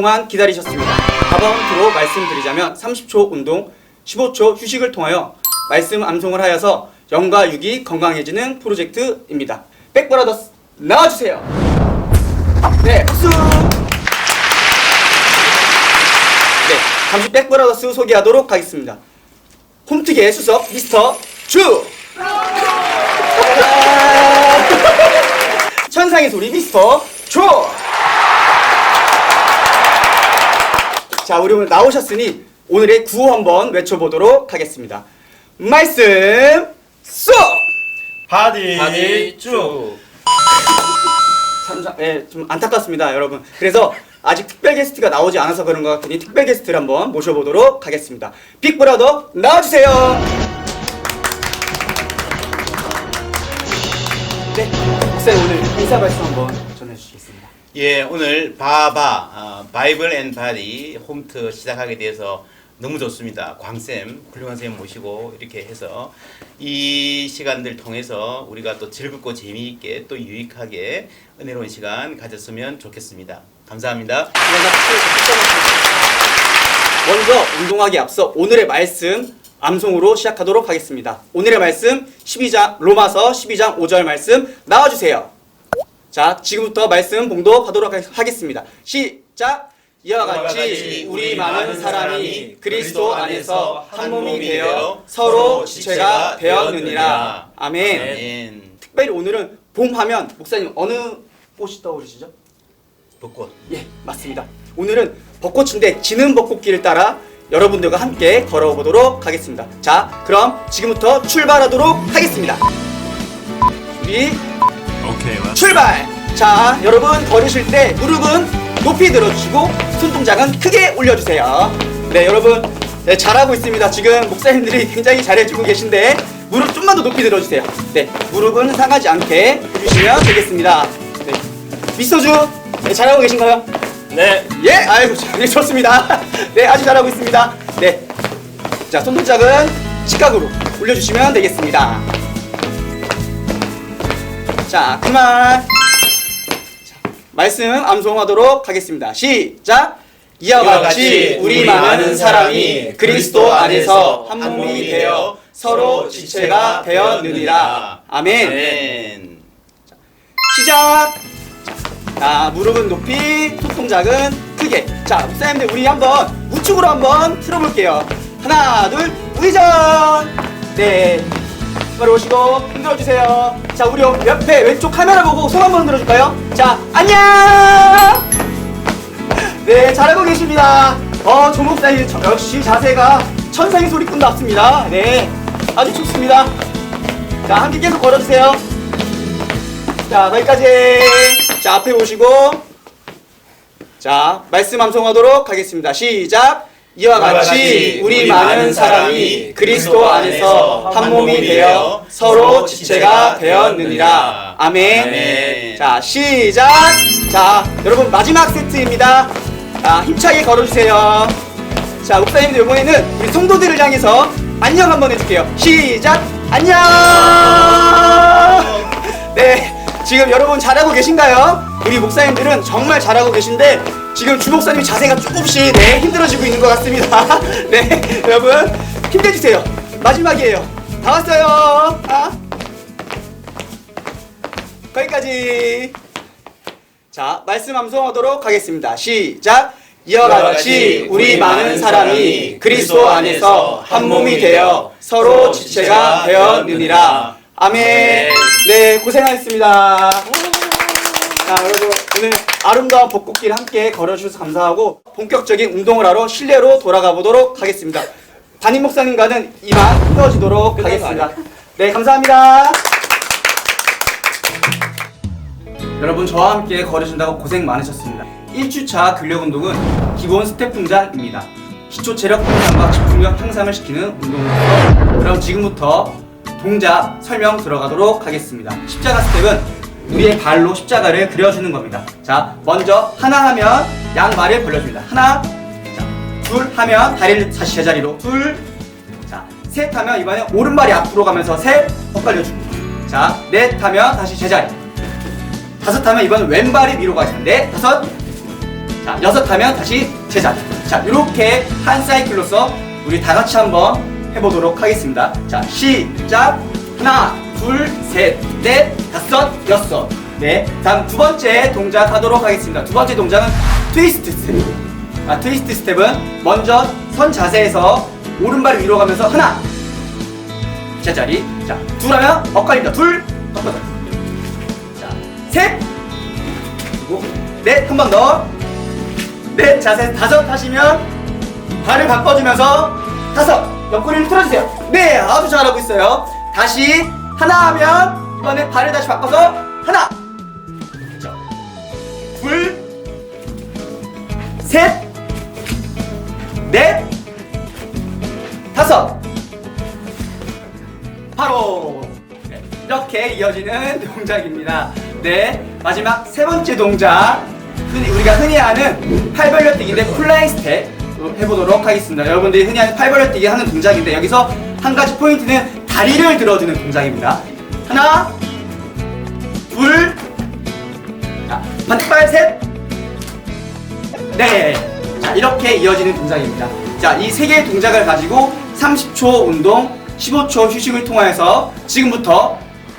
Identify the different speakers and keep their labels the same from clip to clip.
Speaker 1: 동안 기다리셨습니다. 다바운트로 말씀드리자면 30초 운동, 15초 휴식을 통하여 말씀 암송을 하여서 영과 육이 건강해지는 프로젝트입니다. 백브라더스 나와주세요. 네, 박수. 네, 잠시 백브라더스 소개하도록 하겠습니다. 홈트계 수석 미스터 주. 천상의 소리 미스터 조. 자, 우리 오늘 나오셨으니 오늘의 구호 한번 외쳐보도록 하겠습니다. 말씀 쏙!
Speaker 2: 바디,
Speaker 3: 바디
Speaker 2: 쭉.
Speaker 1: 참, 참, 예, 좀 안타깝습니다, 여러분. 그래서 아직 특별 게스트가 나오지 않아서 그런 것 같으니 특별 게스트를 한번 모셔보도록 하겠습니다. 빅브라더 나와주세요. 네, 목사님 오늘 인사 말씀 한번 전해주시겠습니다.
Speaker 3: 예, 오늘 바바 어, 바이블 앤 바디 홈트 시작하게 돼서 너무 좋습니다. 광쌤 훌륭한 쌤 모시고 이렇게 해서 이 시간들 통해서 우리가 또 즐겁고 재미있게 또 유익하게 은혜로운 시간 가졌으면 좋겠습니다. 감사합니다.
Speaker 1: 먼저 운동하기 앞서 오늘의 말씀 암송으로 시작하도록 하겠습니다. 오늘의 말씀 12장 로마서 12장 5절 말씀 나와 주세요. 자 지금부터 말씀 봉독하도록 하- 하겠습니다. 시작. 이와 같이 우리 많은 사람이 그리스도 안에서 한 몸이 되어 서로 지체가 되었느니라. 아멘.
Speaker 3: 아멘.
Speaker 1: 특별히 오늘은 봄 하면 목사님 어느 꽃이 떠오르시죠?
Speaker 3: 벚꽃.
Speaker 1: 예, 맞습니다. 오늘은 벚꽃인데 지는 벚꽃길을 따라 여러분들과 함께 걸어보도록 하겠습니다. 자, 그럼 지금부터 출발하도록 하겠습니다. 우리. 출발! 자, 여러분 걸으실 때 무릎은 높이 들어주시고 손동작은 크게 올려주세요. 네, 여러분 네, 잘하고 있습니다. 지금 목사님들이 굉장히 잘해주고 계신데 무릎 좀만 더 높이 들어주세요. 네, 무릎은 상하지 않게 해주시면 되겠습니다. 네, 미소주 네, 잘하고 계신가요?
Speaker 2: 네.
Speaker 1: 예, 아이고, 네, 좋습니다. 네, 아주 잘하고 있습니다. 네. 자, 손동작은 직각으로 올려주시면 되겠습니다. 자, 그만. 자, 말씀 암송하도록 하겠습니다. 시작! 이와 같이 우리 많은 사람이 그리스도 안에서 한 몸이 되어 서로 지체가 되었느니라. 아멘.
Speaker 3: 아멘.
Speaker 1: 시작! 자, 무릎은 높이, 손동작은 크게. 자, 목사님들 우리 한번 우측으로 한번 틀어볼게요. 하나, 둘, 우회전! 네. 바로 오시고 흔들어 주세요. 자, 우리 옆에 왼쪽 카메라 보고 손 한번 흔들어 줄까요? 자, 안녕! 네, 잘하고 계십니다. 어, 조 목사님 저- 역시 자세가 천상의 소리꾼답습니다. 네, 아주 좋습니다. 자, 함께 계속 걸어주세요. 자, 거기까지. 자, 앞에 오시고. 자, 말씀 암송하도록 하겠습니다. 시작. 이와 같이 우리 많은 사람이 그리스도 안에서 한 몸이 되어 서로 지체가 되었느니라. 아멘.
Speaker 3: 아멘.
Speaker 1: 자, 시작. 자, 여러분 마지막 세트입니다. 자, 힘차게 걸어주세요. 자, 목사님들 이번에는 우리 성도들을 향해서 안녕 한번 해줄게요. 시작. 안녕. 네, 지금 여러분 잘하고 계신가요? 우리 목사님들은 정말 잘하고 계신데 지금 주 목사님 자세가 조금씩 네, 힘들어지고 있는 것 같습니다. 네, 여러분 힘내주세요. 마지막이에요. 다 왔어요. 아, 거기까지. 자, 말씀 암송하도록 하겠습니다. 시작. 이와 같이 우리 많은 사람이 그리스도 안에서 한 몸이 되어 서로 지체가 되었느니라. 아멘. 네, 고생하셨습니다. 자, 여러분 오늘 아름다운 벚꽃길 함께 걸어주셔서 감사하고 본격적인 운동을 하러 실내로 돌아가 보도록 하겠습니다. 담임 목사님과는 이만 헤어지도록 하겠습니다. 네, 감사합니다. 여러분 저와 함께 걸으신다고 고생 많으셨습니다. 1주차 근력 운동은 기본 스텝 분장입니다. 기초 체력 향상과 집중력 향상을 시키는 운동으로서 그럼 지금부터 동작 설명 들어가도록 하겠습니다. 십자가 스텝은 우리의 발로 십자가를 그려주는 겁니다. 자, 먼저 하나 하면 양발을 벌려줍니다. 하나, 자, 둘 하면 다리를 다시 제자리로 둘, 자, 셋 하면 이번에 오른발이 앞으로 가면서 셋 엇갈려줍니다. 자, 넷 하면 다시 제자리. 다섯 하면 이번엔 왼발이 위로 가시는데 다섯 자, 여섯 하면 다시 제자리. 자, 이렇게 한 사이클로서 우리 다 같이 한번 해보도록 하겠습니다. 자, 시작. 하나, 둘, 셋, 넷, 다섯, 여섯. 네. 다음 두 번째 동작 하도록 하겠습니다. 두 번째 동작은 트위스트 스텝. 아, 트위스트 스텝은 먼저 선 자세에서 오른발 위로 가면서 하나. 제자리. 자, 둘 하면 엇갈립니다. 둘, 엇갈려. 자, 셋. 그리고 넷, 한 번 더. 넷, 자세 다섯 하시면 발을 바꿔주면서 다섯. 옆구리를 틀어주세요. 네, 아주 잘하고 있어요. 다시 하나 하면 이번에 발을 다시 바꿔서 하나. 자, 둘, 셋, 넷, 다섯. 바로 네, 이렇게 이어지는 동작입니다. 네, 마지막 세 번째 동작 우리가 흔히 하는 팔벌려 뛰기인데 플라잉 스텝 해보도록 하겠습니다. 여러분들이 흔히 하는 팔벌려 뛰기 하는 동작인데 여기서 한 가지 포인트는 다리를 들어주는 동작입니다. 하나, 둘, 자, 반대발 셋, 네. 자, 이렇게 이어지는 동작입니다. 자, 이 세 개의 동작을 가지고 30초 운동, 15초 휴식을 통하여서 지금부터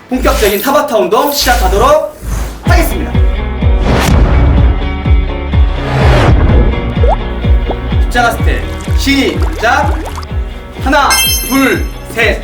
Speaker 1: 본격적인 타바타 운동 시작하도록 하겠습니다. 십자가 스텝 시작 하나 둘셋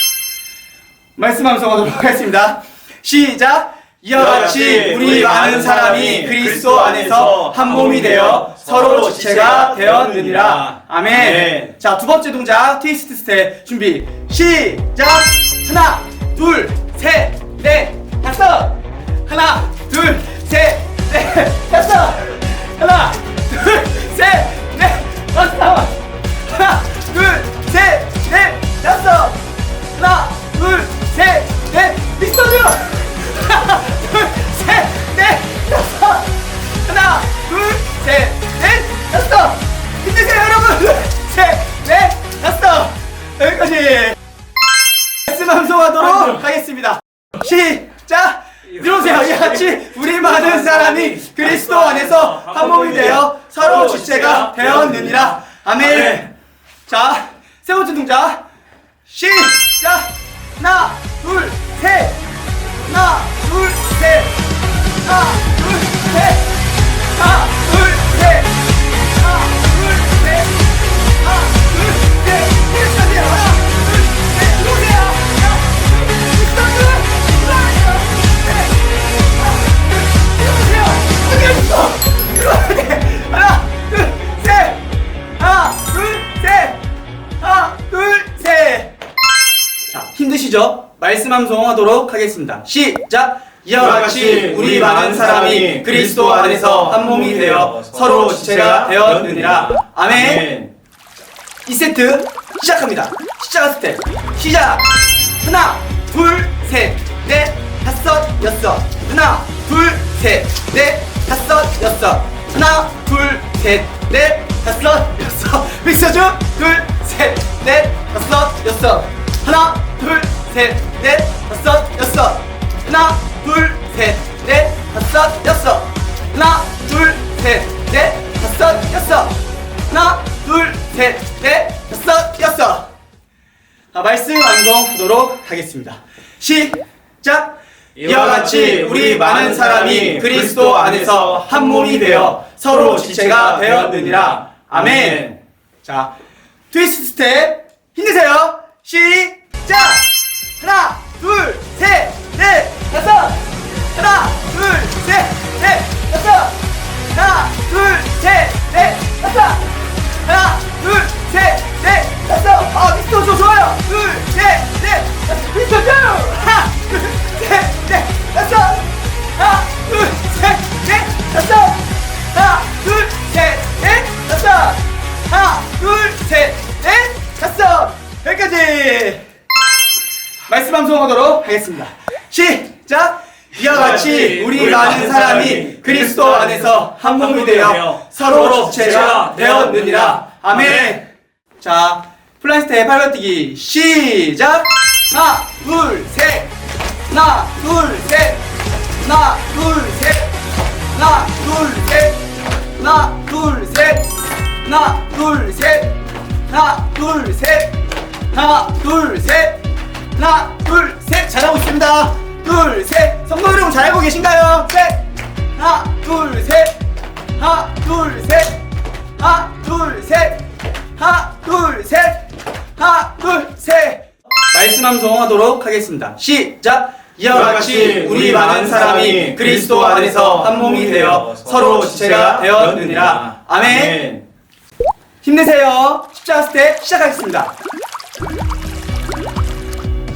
Speaker 1: 말씀 함성하도록 하겠습니다. 시작! 이와 같이 우리 많은 사람이 그리스도 안에서 한 몸이 되어 서로 지체가 되었느니라. 아멘. 자 두 번째 동작 트위스트 스텝 준비. 시작! 하나 둘 셋 넷 다섯! 하나 둘 셋 넷 다섯! 하나 둘 셋 넷 다섯! 하나 둘 셋 넷 다섯! 하나 둘 셋 넷 미스터즈 하나 둘 셋 넷 다섯! 하나 둘 셋 넷 다섯 힘내세요 여러분! 둘 셋 넷 다섯! 여기까지! 말씀 함송하도록 하겠습니다. 시작! 들어오세요. 이 같이 우리 많은 사람이 그리스도 안에서 한 몸이 되어 서로 주체가 되었느니라. 아멘. 자 세 번째 동작. 시작 하나 둘셋. 하나 둘셋. 하나 둘셋. 하나 둘셋 말씀 함송하도록 하겠습니다. 시작! 이와 같이 우리 많은 사람이 그리스도 안에서 한 몸이 되어 서로 지체가 되었느니라. 아멘. 이 세트 시작합니다. 시작 스텝. 시작! 하나, 둘, 셋, 넷, 다섯, 여섯. 하나, 둘, 셋, 넷, 다섯, 여섯. 하나, 둘, 셋, 넷, 다섯, 여섯. 믹서즈 둘, 셋, 넷, 다섯, 여섯. 하나, 둘, 셋, 넷, 다섯, 여섯. 하나, 둘, 셋, 넷, 다섯, 여섯. 하나, 둘, 셋, 넷, 다섯, 여섯. 하나, 둘, 셋, 넷, 다섯, 여섯. 아, 말씀 완성하도록 하겠습니다. 시작! 이와 같이 우리 많은 사람이 그리스도 안에서 한 몸이 되어 서로 지체가 되었느니라. 아멘. 자, 트위스트 스텝 힘내세요. 시작! 하나, 둘, 셋, 넷, 다섯. 하나, 둘, 셋, 넷, 다섯. 하나, 둘, 셋, 넷, 다섯. 하나, 둘, 셋, 넷, 다섯. 아, 미스터 조 좋아요. 방송하도록 하겠습니다. 시작. 이와 같이 우리 많은 사람이 그리스도 안에서 한 몸이 되어 서로 지체가 되었느니라. 아멘. 자, 플라스틱 팔로뛰기 시작. 하나, 둘, 셋. 하나, 둘, 셋. 하나, 둘, 셋. 하나, 둘, 셋. 하나, 둘, 셋. 하나, 둘, 셋. 하나, 둘, 셋. 하나, 둘, 셋. 하나, 둘, 셋. 잘하고 있습니다. 둘, 셋. 성도 여러분 잘하고 계신가요? 셋. 하나, 둘, 셋. 하나, 둘, 셋. 하나, 둘, 셋. 하나, 둘, 셋. 하나, 둘, 셋. 말씀 함송하도록 하겠습니다. 시작. 이와 같이 우리 많은 사람이 그리스도 안에서 한 몸이 되어 서로 지체가 되었느니라. 아멘. 힘내세요. 십자가 스텝 시작하겠습니다.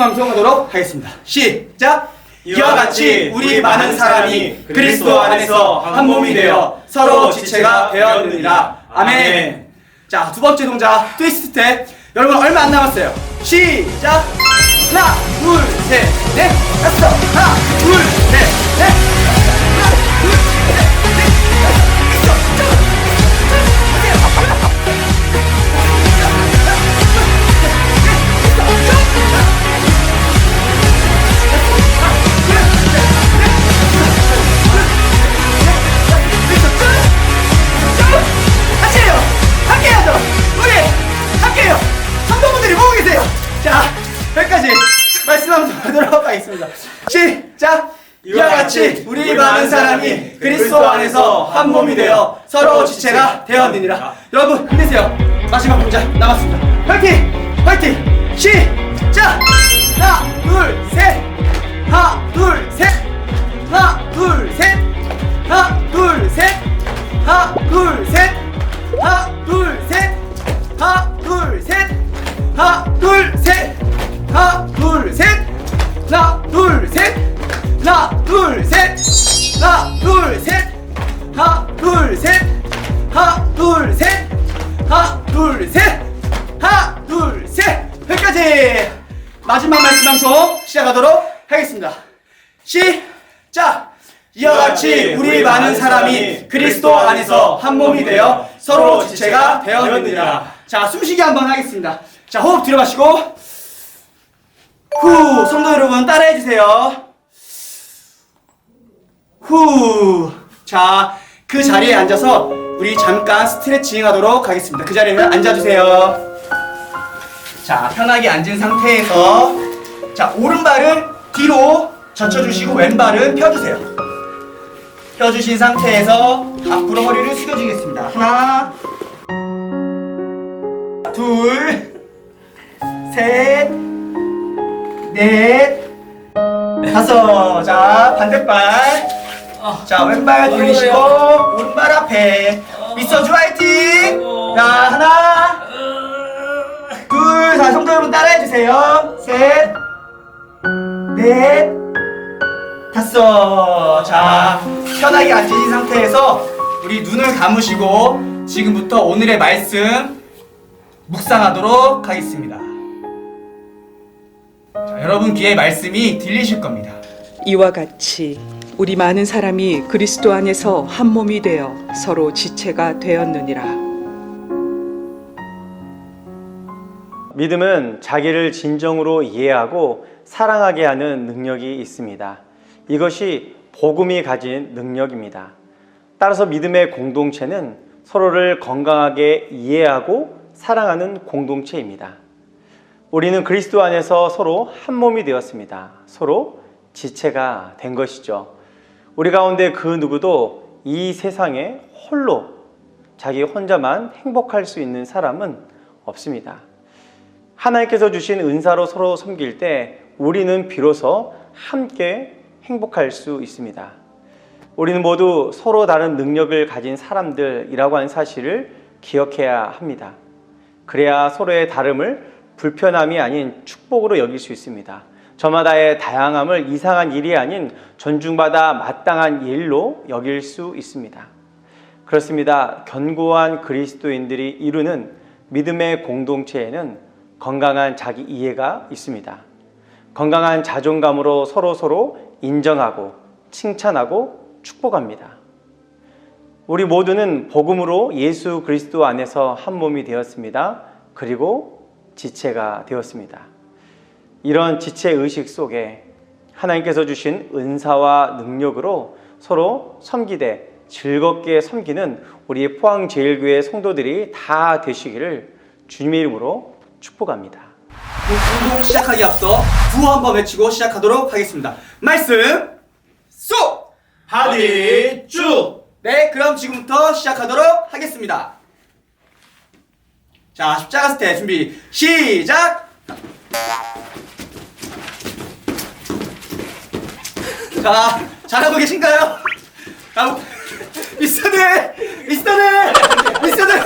Speaker 1: 말씀 함송하도록 하겠습니다. 시작. 이와 같이 우리 많은 사람이 그리스도 안에서 한 몸이 되어 서로 지체가 되었느니라. 아멘. 자, 두 번째 동작 트위스트 스텝. 여러분 얼마 안 남았어요. 시작. 하나, 둘, 셋, 넷, 다섯. 하나, 둘, 사람이 그리스도 안에서 한 몸이 되어 서로 지체가 되었느니라. 여러분 힘내세요. 마지막 문제 남았습니다. 화이팅! 화이팅! 시작! 하나, 둘, 셋! 하나, 둘, 셋! 하나, 둘, 셋! 하나, 둘, 셋! 하나, 둘, 셋! 하나, 둘, 셋! 하나, 둘, 셋! 하나, 둘, 셋! 하나, 둘, 셋! 하나, 둘, 셋! 하나, 둘, 셋! 하나, 둘, 셋! 하나, 둘, 셋! 하나, 둘, 셋! 하나, 둘, 셋! 하나, 둘, 셋! 여기까지! 마지막 말씀 방송 시작하도록 하겠습니다. 시작! 이와 같이 우리 많은 사람이 그리스도 안에서 한 몸이 되어 서로 지체가 되었느니라. 자, 숨쉬기 한번 하겠습니다. 자, 호흡 들어가시고 후, 성도 여러분 따라해 주세요. 후. 자, 그 자리에 앉아서 우리 잠깐 스트레칭 하도록 하겠습니다. 그 자리에 앉아 주세요. 자, 편하게 앉은 상태에서 자, 오른발을 뒤로 젖혀 주시고 왼발은 펴 주세요. 펴 주신 상태에서 앞으로 허리를 숙여 주겠습니다. 하나, 둘, 셋, 넷, 다섯. 자, 반대발. 자, 왼발 돌리시고 오른발 앞에 미스터주 화이팅! 자, 하나, 둘, 자, 성도 여러분 따라해 주세요. 셋, 넷, 다섯. 자, 편하게 앉으신 상태에서 우리 눈을 감으시고 지금부터 오늘의 말씀 묵상하도록 하겠습니다. 자, 여러분 귀에 말씀이 들리실 겁니다.
Speaker 4: 이와 같이 우리 많은 사람이 그리스도 안에서 한 몸이 되어 서로 지체가 되었느니라.
Speaker 5: 믿음은 자기를 진정으로 이해하고 사랑하게 하는 능력이 있습니다. 이것이 복음이 가진 능력입니다. 따라서 믿음의 공동체는 서로를 건강하게 이해하고 사랑하는 공동체입니다. 우리는 그리스도 안에서 서로 한 몸이 되었습니다. 서로 지체가 된 것이죠. 우리 가운데 그 누구도 이 세상에 홀로 자기 혼자만 행복할 수 있는 사람은 없습니다. 하나님께서 주신 은사로 서로 섬길 때 우리는 비로소 함께 행복할 수 있습니다. 우리는 모두 서로 다른 능력을 가진 사람들이라고 하는 사실을 기억해야 합니다. 그래야 서로의 다름을 불편함이 아닌 축복으로 여길 수 있습니다. 저마다의 다양함을 이상한 일이 아닌 존중받아 마땅한 일로 여길 수 있습니다. 그렇습니다. 견고한 그리스도인들이 이루는 믿음의 공동체에는 건강한 자기 이해가 있습니다. 건강한 자존감으로 서로 서로 인정하고 칭찬하고 축복합니다. 우리 모두는 복음으로 예수 그리스도 안에서 한 몸이 되었습니다. 그리고 지체가 되었습니다. 이런 지체 의식 속에 하나님께서 주신 은사와 능력으로 서로 섬기되 즐겁게 섬기는 우리 포항제일교회 성도들이 다 되시기를 주님의 이름으로 축복합니다.
Speaker 1: 운동 시작하기 앞서 구호 한번 외치고 시작하도록 하겠습니다. 말씀 쏙!
Speaker 2: 바디 쭉.
Speaker 1: 네, 그럼 지금부터 시작하도록 하겠습니다. 자, 십자가 스텝 준비 시작! 자, 잘하고 계신가요? 자, 미스터들! 미스터들! 미스터들!